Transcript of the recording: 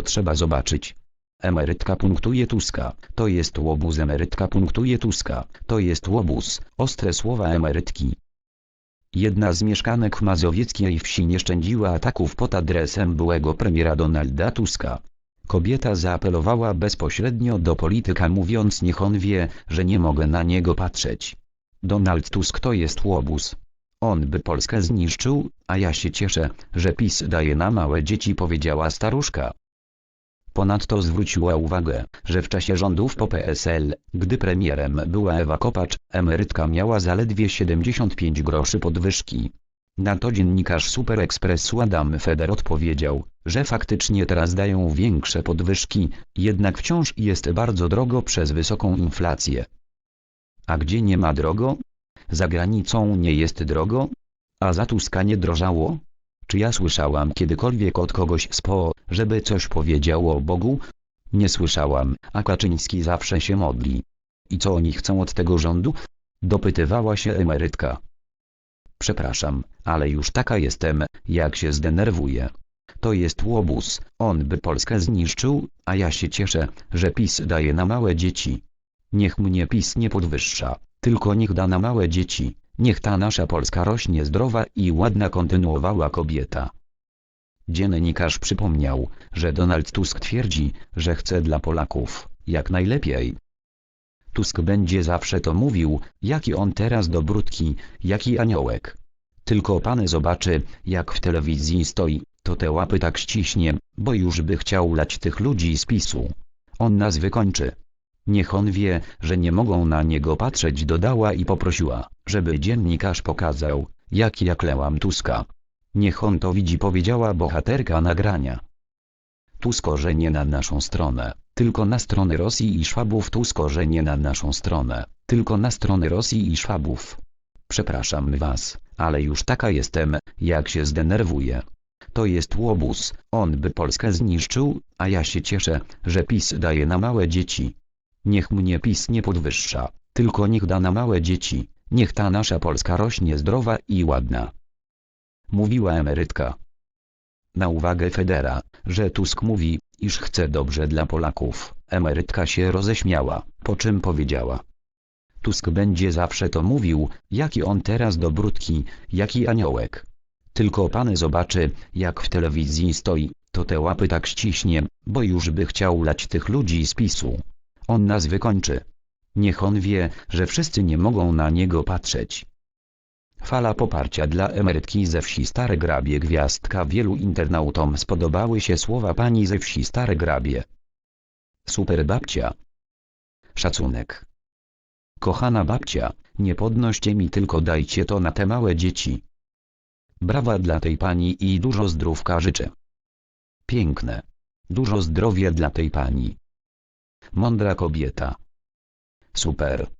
to trzeba zobaczyć. Emerytka punktuje Tuska, to jest łobuz emerytka punktuje Tuska, to jest łobuz, ostre słowa emerytki. Jedna z mieszkanek mazowieckiej wsi nie szczędziła ataków pod adresem byłego premiera Donalda Tuska. Kobieta zaapelowała bezpośrednio do polityka mówiąc niech on wie, że nie mogę na niego patrzeć. Donald Tusk to jest łobuz. On by Polskę zniszczył, a ja się cieszę, że PiS daje na małe dzieci powiedziała staruszka. Ponadto zwróciła uwagę, że w czasie rządów po PSL, gdy premierem była Ewa Kopacz, emerytka miała zaledwie 75 groszy podwyżki. Na to dziennikarz Super Expressu Adam Feder odpowiedział, że faktycznie teraz dają większe podwyżki, jednak wciąż jest bardzo drogo przez wysoką inflację. A gdzie nie ma drogo? Za granicą nie jest drogo? A za Tuska nie drożało? Czy ja słyszałam kiedykolwiek od kogoś z PO, żeby coś powiedział o Bogu? Nie słyszałam, a Kaczyński zawsze się modli. I co oni chcą od tego rządu? Dopytywała się emerytka. Przepraszam, ale już taka jestem, jak się zdenerwuję. To jest łobuz, on by Polskę zniszczył, a ja się cieszę, że PiS daje na małe dzieci. Niech mnie PiS nie podwyższa, tylko niech da na małe dzieci, niech ta nasza Polska rośnie zdrowa i ładna kontynuowała kobieta. Dziennikarz przypomniał, że Donald Tusk twierdzi, że chce dla Polaków, jak najlepiej. Tusk będzie zawsze to mówił, jaki on teraz dobrótki, jaki aniołek. Tylko pan zobaczy, jak w telewizji stoi, to te łapy tak ściśnie, bo już by chciał lać tych ludzi z PiSu. On nas wykończy. Niech on wie, że nie mogą na niego patrzeć dodała i poprosiła, żeby dziennikarz pokazał, jak ja klełam Tuska. Niech on to widzi powiedziała bohaterka nagrania. Tusko, nie na naszą stronę, tylko na stronę Rosji i Szwabów Tusko, nie na naszą stronę, tylko na stronę Rosji i Szwabów. Przepraszam was, ale już taka jestem, jak się zdenerwuję. To jest łobuz, on by Polskę zniszczył, a ja się cieszę, że PiS daje na małe dzieci. Niech mnie PiS nie podwyższa, tylko niech da na małe dzieci, niech ta nasza Polska rośnie zdrowa i ładna. Mówiła emerytka. Na uwagę Federa, że Tusk mówi, iż chce dobrze dla Polaków, emerytka się roześmiała, po czym powiedziała. Tusk będzie zawsze to mówił, jaki on teraz dobrótki, jaki aniołek. Tylko pan zobaczy, jak w telewizji stoi, to te łapy tak ściśnie, bo już by chciał lać tych ludzi z PiSu. On nas wykończy. Niech on wie, że wszyscy nie mogą na niego patrzeć. Fala poparcia dla emerytki ze wsi Stare Grabie Gwiazdka wielu internautom spodobały się słowa pani ze wsi Stare Grabie. Super babcia. Szacunek. Kochana babcia, nie podnoście mi tylko dajcie to na te małe dzieci. Brawa dla tej pani i dużo zdrówka życzę. Piękne. Dużo zdrowia dla tej pani. Mądra kobieta. Super.